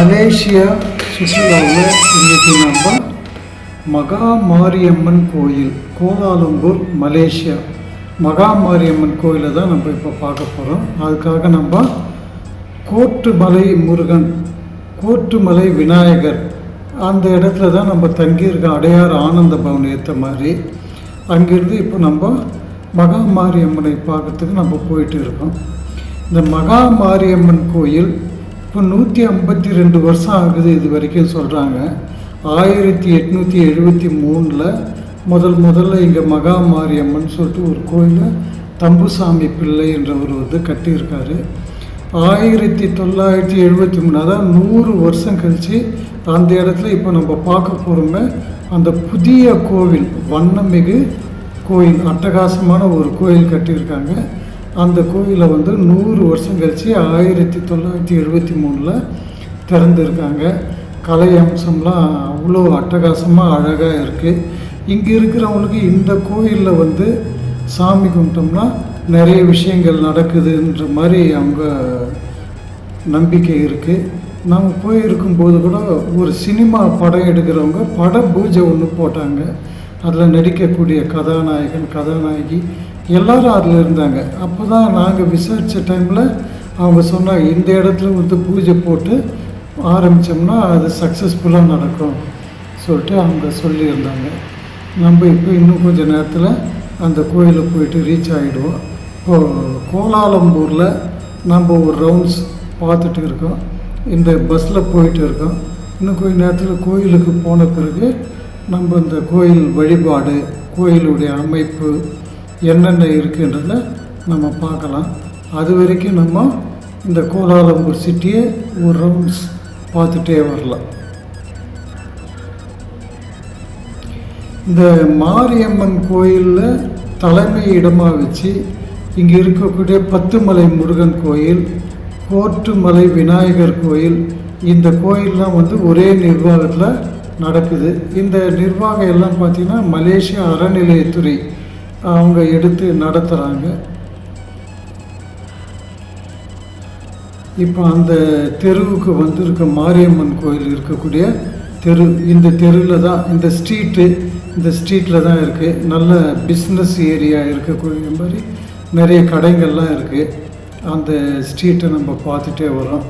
Malaysia சுற்றுலாவில் இன்றைக்கு நம்ம மகா மாரியம்மன் கோயில் கோலாலம்பூர் மலேசியா. மகா மாரியம்மன் கோயிலை தான் நம்ம இப்போ பார்க்க போகிறோம் அதுக்காக நம்ம கோட்டுமலை முருகன் கோட்டுமலை விநாயகர் அந்த இடத்துல தான் நம்ம தங்கியிருக்கோம் அடையார் ஆனந்த பவன் ஏற்ற மாதிரி. அங்கேருந்து இப்போ நம்ம மகா மாரியம்மனை பார்க்கறதுக்கு நம்ம போயிட்டு இருக்கோம். இந்த மகா மாரியம்மன் கோயில் இப்போ நூற்றி ஐம்பத்தி ரெண்டு வருஷம் ஆகுது இது வரைக்கும் சொல்கிறாங்க ஆயிரத்தி எட்நூற்றி எழுபத்தி மூணில் முதல் முதல்ல இங்கே மகா மாரியம்மன் சொல்லிட்டு ஒரு கோயிலை தம்புசாமி பிள்ளை என்றவர் வந்து கட்டியிருக்காரு. ஆயிரத்தி தொள்ளாயிரத்தி எழுபத்தி மூணு அதான் நூறு வருஷம் கழித்து அந்த இடத்துல இப்போ நம்ம பார்க்க போகிறோமே அந்த புதிய கோவில் வண்ணமிகு கோயில் அட்டகாசமான ஒரு கோயில் கட்டியிருக்காங்க. அந்த கோயிலை வந்து நூறு வருஷம் கழித்து ஆயிரத்தி தொள்ளாயிரத்தி எழுபத்தி மூணில் திறந்துருக்காங்க. கலை அம்சம்லாம் அவ்வளோ அட்டகாசமாக அழகாக இருக்குது இங்கே இருக்கிறவங்களுக்கு இந்த கோயிலில் வந்து சாமி கும்பிட்டோம்னா நிறைய விஷயங்கள் நடக்குதுன்ற மாதிரி அவங்க நம்பிக்கை இருக்குது நம்ம போயிருக்கும்போது கூட ஒரு சினிமா படம் எடுக்கிறவங்க பட பூஜை ஒன்று போட்டாங்க. அதில் நடிக்கக்கூடிய கதாநாயகன் கதாநாயகி எல்லோரும் அதில் இருந்தாங்க. அப்போ தான் நாங்கள் விசாரித்த டைமில் அவங்க சொன்னாங்க இந்த இடத்துல வந்து பூஜை போட்டு ஆரம்பித்தோம்னா அது சக்ஸஸ்ஃபுல்லாக நடக்கும் சொல்லிட்டு அவங்க சொல்லியிருந்தாங்க. நம்ம இப்போ இன்னும் கொஞ்சம் நேரத்தில் அந்த கோயிலுக்கு போயிட்டு ரீச் ஆகிடுவோம் இப்போது கோலாலம்பூரில் நம்ம ஒரு ரவுண்ட்ஸ் பார்த்துட்டு இருக்கோம். இந்த பஸ்ஸில் போயிட்டு இருக்கோம். இன்னும் கொஞ்ச நேரத்தில் கோயிலுக்கு போன பிறகு நம்ம இந்த கோயில் வழிபாடு கோயிலுடைய அமைப்பு என்னென்ன இருக்குன்றத நம்ம பார்க்கலாம். அது வரைக்கும் நம்ம இந்த கோலாலம்பூர் சிட்டியை ஒரு ரவுண்ட்ஸ் பார்த்துட்டே வரலாம். இந்த மாரியம்மன் கோயிலில் தலைமை இடமாக வச்சு இங்கே இருக்கக்கூடிய பத்துமலை முருகன் கோயில் கோட்டுமலை விநாயகர் கோயில் இந்த கோயிலெலாம் வந்து ஒரே நிர்வாகத்தில் நடக்குது. இந்த நிர்வாகம் எல்லாம் பார்த்திங்கன்னா மலேசியா அறநிலையத்துறை அவங்க எடுத்து நடத்துகிறாங்க இப்போ அந்த தெருவுக்கு வந்திருக்க மாரியம்மன் கோயில் இருக்கக்கூடிய தெரு இந்த தெருவில் தான் இந்த ஸ்ட்ரீட்டு இந்த ஸ்ட்ரீட்டில் தான் இருக்குது நல்ல பிஸ்னஸ் ஏரியா இருக்கக்கூடிய மாதிரி நிறைய கடைகள்லாம் இருக்குது அந்த ஸ்ட்ரீட்டை நம்ம பார்த்துட்டே வரோம்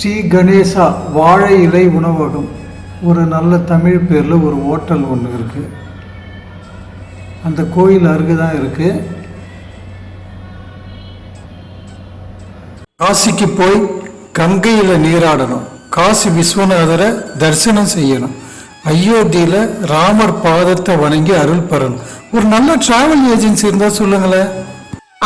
ஸ்ரீ கணேசா வாழை இலை உணவகம். ஒரு நல்ல தமிழ் பேரில் ஒரு ஹோட்டல் ஒன்று இருக்குது அந்த கோயில் அருகே தான் இருக்குது காசிக்கு போய் கங்கையில் நீராடணும். காசி விஸ்வநாதரை தரிசனம் செய்யணும். அயோத்தியில் ராமர் பாதத்தை வணங்கி அருள் பெறணும். ஒரு நல்ல டிராவல் ஏஜென்சி இருந்தால் சொல்லுங்களேன்.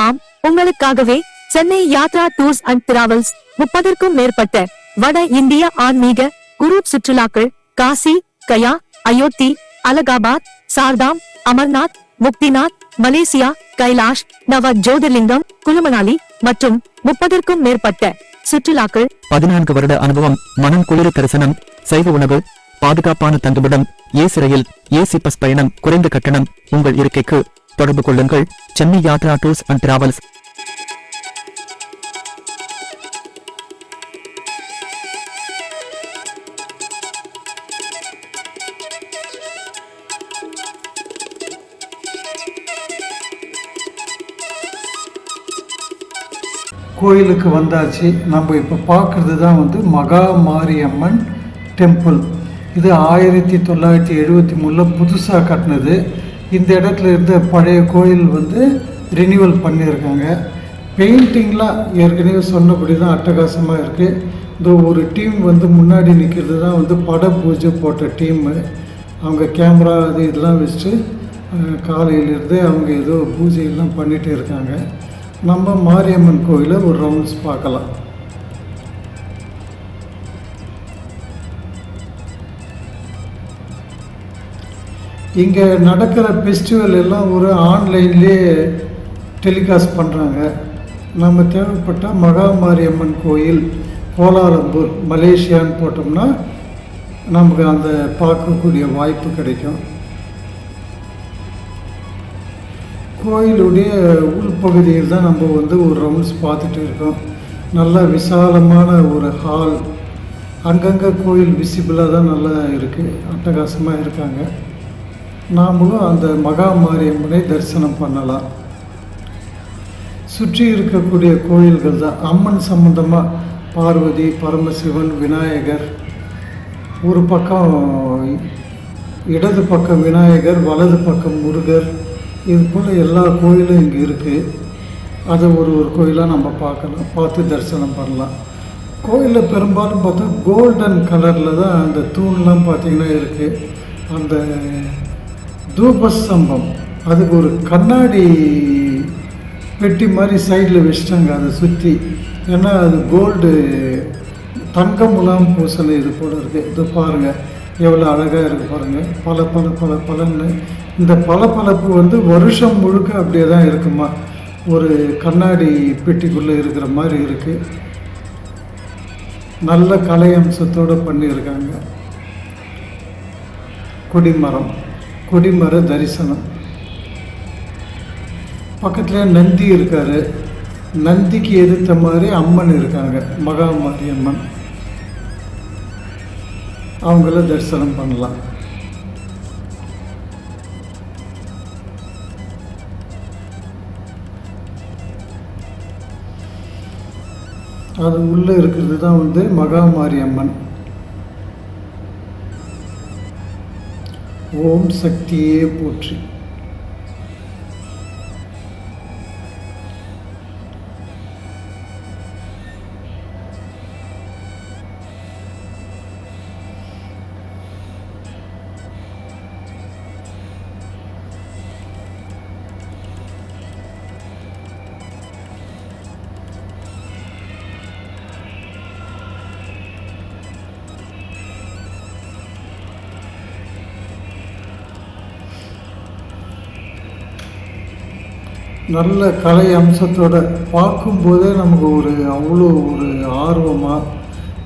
ஆம் உங்களுக்காகவே Chennai Yatra tours and travels முப்பதற்கும் மேற்பட்ட வட இந்திய ஆன்மீக குரூப் சுற்றுலாக்கள் காசி கயா அயோத்தி அலகாபாத் சார்தாம் அமர்நாத் முக்திநாத் மலேசியா கைலாஷ் நவ ஜோதிர்லிங்கம் குலுமணாலி மற்றும் முப்பதற்கும் மேற்பட்ட சுற்றுலாக்கள் பதினான்கு வருட அனுபவம் மனம் குளிர தரிசனம் சைவ உணவு பாதுகாப்பான தங்குமிடம் ஏசி ரயில் ஏசி பஸ் பயணம் குறைந்த கட்டணம் உங்கள் இருக்கைக்கு தொடர்பு கொள்ளுங்கள். Chennai Yatra tours and travels கோயிலுக்கு வந்தாச்சு. நம்ம இப்போ பார்க்குறது தான் வந்து மகா மாரியம்மன் டெம்பிள். இது ஆயிரத்தி தொள்ளாயிரத்தி எழுபத்தி மூணில் புதுசாக கட்டினது. இந்த இடத்துல இருந்த பழைய கோயில் வந்து ரினியூவல் பண்ணியிருக்காங்க. பெயிண்டிங்லாம் ஏற்கனவே சொன்னபடி தான் அட்டகாசமாக இருக்குது இந்த ஒரு டீம் வந்து முன்னாடி நிற்கிறது தான் வந்து பட பூஜை போட்ட டீமு அவங்க கேமரா அது இதெல்லாம் வச்சுட்டு அஹ், காலையிலேருந்தே அவங்க ஏதோ பூஜையெல்லாம் பண்ணிகிட்டே இருக்காங்க. நம்ம மாரியம்மன் கோயிலை ஒரு ரவுண்ட்ஸ் பார்க்கலாம். இங்கே நடக்கிற ஃபெஸ்டிவல் எல்லாம் ஒரு ஆன்லைன்லேயே டெலிகாஸ்ட் பண்ணுறாங்க நம்ம தேவைப்பட்டால் மகா மாரியம்மன் கோயில் கோலாலம்பூர் மலேசியான்னு போட்டோம்னா நமக்கு அந்த பார்க்கக்கூடிய வாய்ப்பு கிடைக்கும். கோயிலுடைய உள்பகுதியில் தான் நம்ம வந்து ஒரு ரவுண்ட்ஸ் பார்த்துட்டு இருக்கோம். நல்ல விசாலமான ஒரு ஹால் அங்கங்கே கோயில் விசிபிளாக தான் நல்லா இருக்குது அட்டகாசமாக இருக்காங்க. நாமளும் அந்த மகா மாரியம்மனை தரிசனம் பண்ணலாம். சுற்றி இருக்கக்கூடிய கோயில்கள் தான். அம்மன் சம்பந்தமாக பார்வதி பரமசிவன் விநாயகர். ஒரு பக்கம் இடது பக்கம் விநாயகர் வலது பக்கம் முருகர். இது போல் எல்லா கோயிலும் இங்கே இருக்குது அதை ஒரு ஒரு கோயிலாக நம்ம பார்க்கலாம் பார்த்து தரிசனம் பண்ணலாம். கோயிலில் பெரும்பாலும் பார்த்தா கோல்டன் கலரில் தான் அந்த தூண்லாம் பார்த்திங்கன்னா இருக்குது அந்த தூபஸ்தம்பம் அதுக்கு ஒரு கண்ணாடி பெட்டி மாதிரி சைடில் வச்சுட்டாங்க அதை சுற்றி ஏன்னா அது கோல்டு தங்கம் பூசலை இது போல் இருக்குது இது பாருங்கள் எவ்வளோ அழகாக இருக்குது பாருங்கள் பல பல பல பலன்னு இந்த பளபளப்பு வந்து வருஷம் முழுக்க அப்படியே தான் இருக்குமா? ஒரு கண்ணாடி பெட்டிக்குள்ளே இருக்கிற மாதிரி இருக்குது நல்ல கலை அம்சத்தோடு பண்ணியிருக்காங்க. கொடிமரம் கொடிமர தரிசனம். பக்கத்தில் நந்தி இருக்கார். நந்திக்கு எதிர்த்த மாதிரி அம்மன் இருக்காங்க மகாமாரி அம்மன். அவங்கள தரிசனம் பண்ணலாம். அது உள்ளே இருக்கிறது தான் வந்து மகாமாரி அம்மன் ஓம் சக்தியே போற்றி. நல்ல கலை அம்சத்தோட பார்க்கும்போதே நமக்கு ஒரு அவ்வளோ ஒரு ஆர்வமாக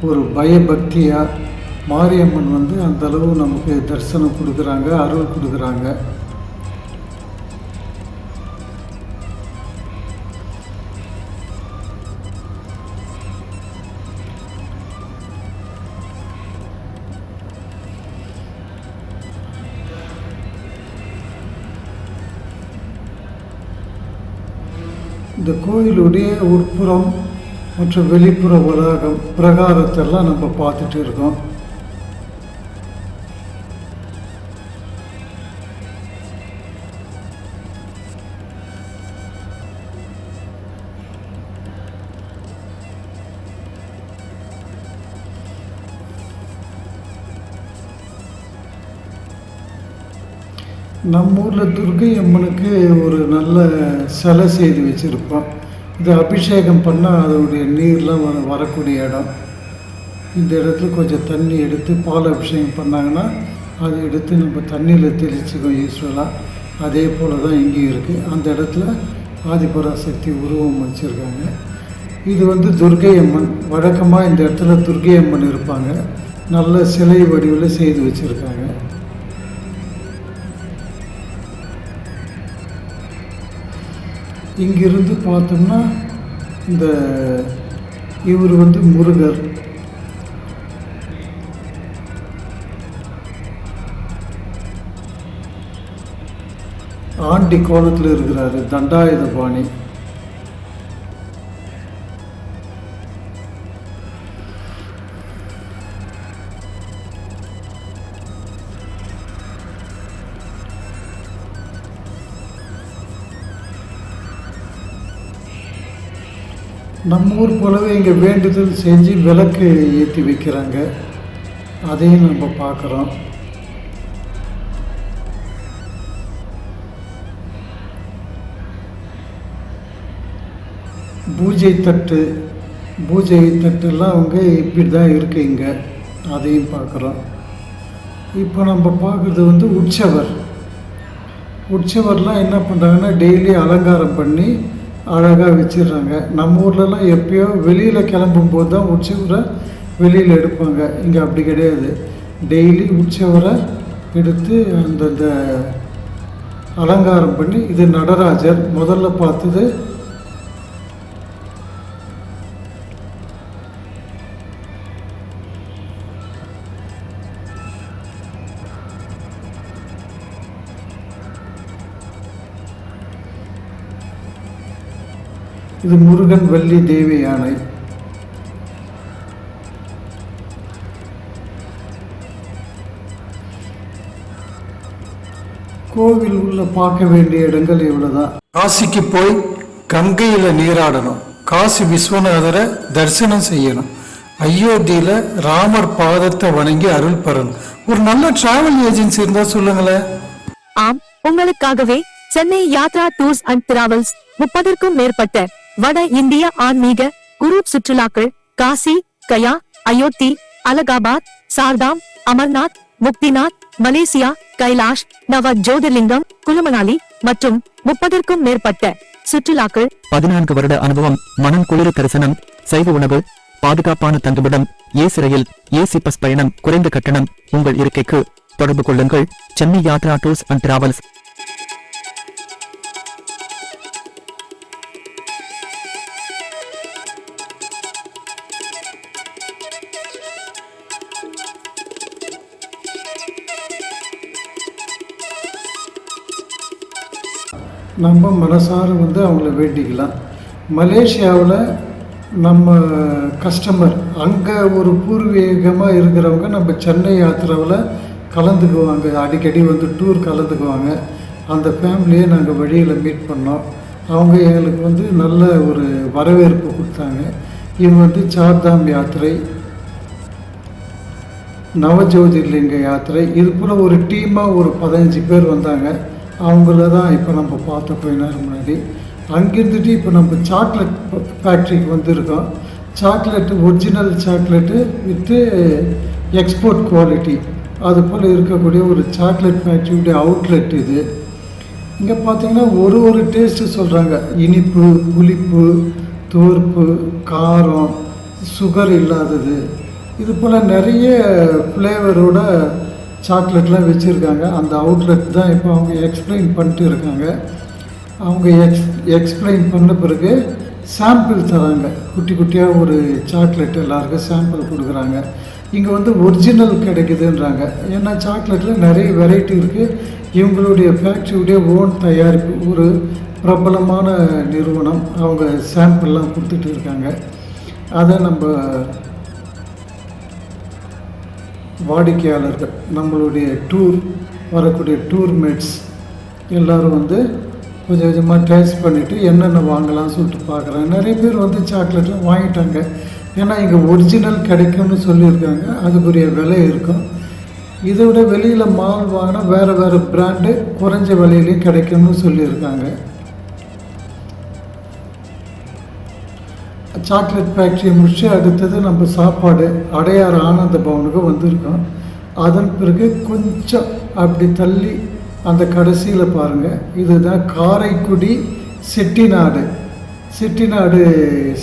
ஒரு பயபக்தியாக மாரியம்மன் வந்து அந்த அளவு நமக்கு தரிசனம் கொடுக்குறாங்க அருள் கொடுக்குறாங்க. இந்த கோயிலுடைய உட்புறம் மற்றும் வெளிப்புற வளாகம் பிரகாரத்தெல்லாம் நம்ம பார்த்துட்டு இருக்கோம். நம்ம ஊரில் துர்கை அம்மனுக்கு ஒரு நல்ல சிலை செய்து வச்சுருப்போம் இது அபிஷேகம் பண்ணால் அதோடைய நீர்லாம் வரக்கூடிய இடம். இந்த இடத்துல கொஞ்சம் தண்ணி எடுத்து பால் அபிஷேகம் பண்ணாங்கன்னா அதை எடுத்து நம்ம தண்ணியில் தெளிச்சுக்கோம் யூஸ்வலாக அதே போல் தான் இங்கேயும் இருக்குது அந்த இடத்துல ஆதிபராசக்தி உருவம் வச்சுருக்காங்க. இது வந்து துர்கை அம்மன் வழக்கமாக இந்த இடத்துல துர்கை அம்மன் இருப்பாங்க. நல்ல சிலை வடிவில் செய்து வச்சுருக்காங்க. இங்கிருந்து பார்த்தோம்னா இந்த இவர் வந்து முருகர். ஆண்டி கோலத்தில் இருக்கிறாரு தண்டாயுத நம்ம ஊர் போலவே இங்கே வேண்டுதல் செஞ்சு விளக்கு ஏற்றி வைக்கிறாங்க. அதையும் நம்ம பார்க்குறோம். பூஜை தட்டு பூஜை தட்டுலாம் அவங்க இப்படி தான் இருக்கு இங்கே. அதையும் பார்க்குறோம். இப்போ நம்ம பார்க்குறது வந்து உற்சவர். உற்சவர்லாம் என்ன பண்ணுறாங்கன்னா டெய்லி அலங்காரம் பண்ணி அழகாக வச்சிடுறாங்க. நம்ம ஊர்லலாம் எப்பயோ வெளியில் கிளம்பும்போது தான் உற்சவரை வெளியில் எடுப்பாங்க. இங்கே அப்படி கிடையாது. டெய்லி உற்சவரை எடுத்து அந்தந்த அலங்காரம் பண்ணி இது நடராஜர் முதல்ல பார்த்தது இது முருகன் வள்ளி தேவி யானை. கோவில் உள்ள பார்க்க வேண்டிய இடங்கள் இவ்வளவுதான் காசிக்கு போய் கங்கையில நீராடணும். காசி விஸ்வநாதரை தரிசனம் செய்யணும். அயோத்தியில ராமர் பாதத்தை வணங்கி அருள் பெறணும். ஒரு நல்ல டிராவல் ஏஜென்சி இருந்தா சொல்லுங்களேன். ஆம் உங்களுக்காகவே Chennai Yatra tours and travels முப்பதற்கும் மேற்பட்ட வட இந்திய ஆன்மீக குரு சுற்றுலாக்கள் காசி கயா அயோத்தி அலகாபாத் சார்தாம் அமர்நாத் முக்திநாத் மலேசியா கைலாஷ் நவ ஜோதிர்லிங்கம் குலுமணாலி மற்றும் முப்பதற்கும் மேற்பட்ட சுற்றுலாக்கள். பதினான்கு வருட அனுபவம் மனம் குளிர தரிசனம் சைவ உணவு பாதுகாப்பான தங்குமிடம் ஏசி ரயில் ஏசி பஸ் பயணம் குறைந்த கட்டணம் உங்கள் இருக்கைக்கு தொடர்பு கொள்ளுங்கள். Chennai Yatra tours and travels. நம்ம மனசார வந்து அவங்கள வேண்டிக்கலாம். மலேசியாவில் நம்ம கஸ்டமர் அங்கே ஒரு பூர்வீகமாக இருக்கிறவங்க நம்ம சென்னை யாத்திராவில் கலந்துக்குவாங்க. அடிக்கடி வந்து டூர் கலந்துக்குவாங்க. அந்த ஃபேமிலியை நாங்கள் வழியில் மீட் பண்ணோம். அவங்க எங்களுக்கு வந்து நல்ல ஒரு வரவேற்பு கொடுத்தாங்க. இவங்க வந்து சார்தாம் யாத்திரை நவஜோதிர்லிங்க யாத்திரை. இது போல் ஒரு டீமாக ஒரு பதினஞ்சு பேர் வந்தாங்க. அவங்கள தான் இப்போ நம்ம பார்த்தோம் கொஞ்ச நேரம் முன்னாடி. அங்கிருந்துட்டு இப்போ நம்ம சாக்லேட் ஃபேக்ட்ரிக்கு வந்திருக்கோம். சாக்லேட்டு ஒரிஜினல் சாக்லேட்டு வித்து எக்ஸ்போர்ட் குவாலிட்டி அது போல் இருக்கக்கூடிய ஒரு சாக்லேட் ஃபேக்ட்ரியுடைய அவுட்லெட் இது. இங்கே பார்த்தீங்கன்னா ஒரு ஒரு டேஸ்ட்டு சொல்கிறாங்க இனிப்பு புளிப்பு தோர்ப்பு காரம் சுகர் இல்லாதது. இது போல் நிறைய ஃப்ளேவரோட சாக்லேட்லாம் வச்சுருக்காங்க. அந்த அவுட்லெட் தான் இப்போ அவங்க எக்ஸ்பிளைன் பண்ணிட்டு இருக்காங்க. அவங்க எக்ஸ் எக்ஸ்பிளைன் பண்ண பிறகு சாம்பிள் தராங்க. குட்டி குட்டியாக ஒரு சாக்லேட் எல்லாருக்கும் சாம்பிள் கொடுக்குறாங்க. இங்கே வந்து ஒரிஜினல் கிடைக்குதுன்றாங்க. ஏன்னா சாக்லேட்டில் நிறைய வெரைட்டி இருக்குது இவங்களுடைய ஃபேக்ட்ரியுடைய ஓன் தயாரிப்பு ஒரு பிரபலமான நிறுவனம். அவங்க சாம்பிள்லாம் கொடுத்துட்டு இருக்காங்க. அதை நம்ம வாடிக்கையாளர்கள் நம்மளுடைய டூர் வரக்கூடிய டூர் மேட்ஸ் எல்லோரும் வந்து கொஞ்சம் கொஞ்சமாக டேஸ்ட் பண்ணிவிட்டு என்னென்ன வாங்கலாம்னு சொல்லிட்டு பார்க்குறாங்க. நிறைய பேர் வந்து சாக்லேட்லாம் வாங்கிட்டாங்க. ஏன்னா இங்கே ஒரிஜினல் கிடைக்கும்னு சொல்லியிருக்காங்க. அதுக்குரிய விலை இருக்கும். இதை விட வெளியில் மால் வாங்கினா வேறு வேறு பிராண்டு குறைஞ்ச விலையிலையும் கிடைக்கும்னு சொல்லியிருக்காங்க. சாக்லேட் ஃபேக்ட்ரியை முடிச்சு அடுத்தது நம்ம சாப்பாடு அடையார் ஆனந்த பவனுக்கு வந்திருக்கோம். அதன் பிறகு கொஞ்சம் அப்படி தள்ளி அந்த கடைசியில் பாருங்கள் இதுதான் காரைக்குடி செட்டிநாடு. செட்டிநாடு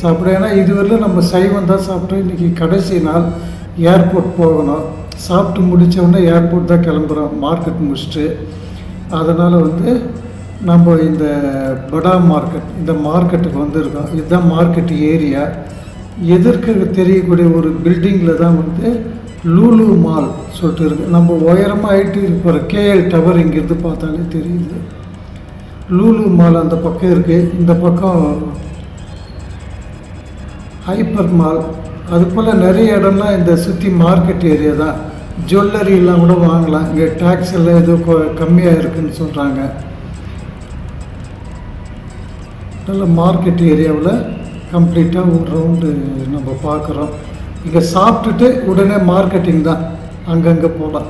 சாப்பிட ஏன்னா இதுவரையிலும் நம்ம சைவம் தான் சாப்பிட்டோம். இன்றைக்கி கடைசி நாள். ஏர்போர்ட் போகணும். சாப்பிட்டு முடிச்ச ஏர்போர்ட் தான் கிளம்புறோம். மார்க்கெட் முடிச்சுட்டு. அதனால் வந்து நம்ம இந்த படா மார்க்கெட் இந்த மார்க்கெட்டுக்கு வந்திருக்கோம். இதுதான் மார்க்கெட் ஏரியா. எதிர்க்க தெரியக்கூடிய ஒரு பில்டிங்கில் தான் வந்து லூலு மால் சொல்லிட்டு இருக்கு. நம்ம உயரமாக ஆகிட்டு இருக்கிற கேஎல் டவர் இங்கேருந்து பார்த்தாலே தெரியுது. லூலு மால் அந்த பக்கம் இருக்குது இந்த பக்கம் ஹைப்பர் மால். அது போல் நிறைய இடம்லாம் இந்த சுற்றி மார்க்கெட் ஏரியா தான். ஜுவல்லரிலாம் கூட வாங்கலாம். இங்கே டேக்ஸ் எல்லாம் எதுவும் கொ- கம்மியாக இருக்குன்னு சொல்கிறாங்க நல்ல மார்க்கெட் ஏரியாவில் கம்ப்ளீட்டாக ஒரு ரவுண்டு நம்ம பார்க்குறோம். இங்கே சாப்பிட்டுட்டு உடனே மார்க்கெட்டிங் தான். அங்கங்கே போகலாம்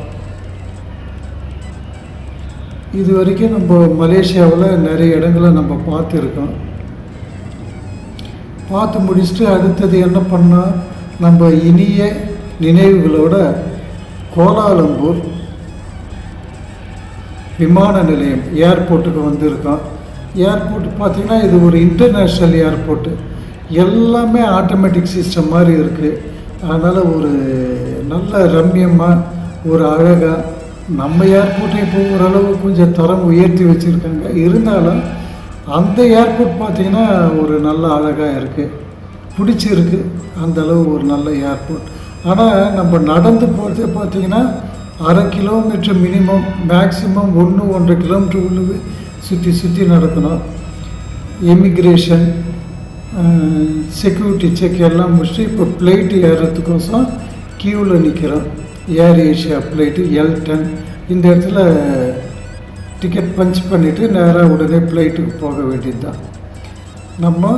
இது வரைக்கும் நம்ம மலேசியாவில் நிறைய இடங்களை நம்ம பார்த்துருக்கோம். பார்த்து முடிச்சுட்டு அடுத்தது என்ன பண்ணால் நம்ம இனிய நினைவுகளோட கோலாலம்பூர் விமான நிலையம் ஏர்போர்ட்டுக்கு வந்திருக்கோம். ஏர்போர்ட் பார்த்திங்கன்னா இது ஒரு இன்டர்நேஷ்னல் ஏர்போர்ட்டு எல்லாமே ஆட்டோமேட்டிக் சிஸ்டம் மாதிரி இருக்குது அதனால் ஒரு நல்ல ரம்யமாக ஒரு அழகாக நம்ம ஏர்போர்ட்டை இப்போ ஓரளவு கொஞ்சம் தரம் உயர்த்தி வச்சுருக்காங்க. இருந்தாலும் அந்த ஏர்போர்ட் பார்த்தீங்கன்னா ஒரு நல்ல அழகாக இருக்குது பிடிச்சிருக்கு. அந்தளவு ஒரு நல்ல ஏர்போர்ட் ஆனால் நம்ம நடந்து போகிறதே பார்த்தீங்கன்னா அரை கிலோமீட்டர் மினிமம் மேக்ஸிமம் ஒன்று ஒன்றரை கிலோமீட்டர் உள்ளது. சுற்றி சுற்றி நடக்கணும். இமிக்ரேஷன் செக்யூரிட்டி செக் எல்லாம் முடிச்சுட்டு இப்போ ஃப்ளைட்டு ஏறுறதுக்கோசம் க்யூவில் நிற்கிறோம் Air Asia flight L ten இந்த இடத்துல டிக்கெட் பஞ்ச் பண்ணிவிட்டு நேராக உடனே ஃப்ளைட்டுக்கு போக வேண்டியது தான் நம்ம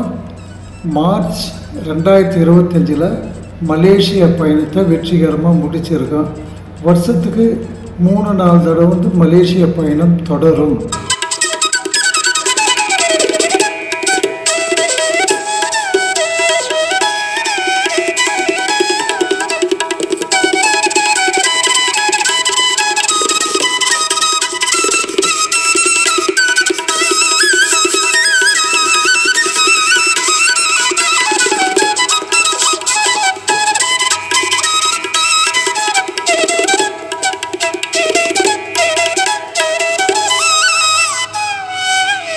மார்ச் ரெண்டாயிரத்தி இருபத்தஞ்சில் மலேசியா பயணத்தை வெற்றிகரமாக முடிச்சிருக்கோம். வருஷத்துக்கு மூணு நாலு தடவை வந்து மலேசிய பயணம் தொடரும்.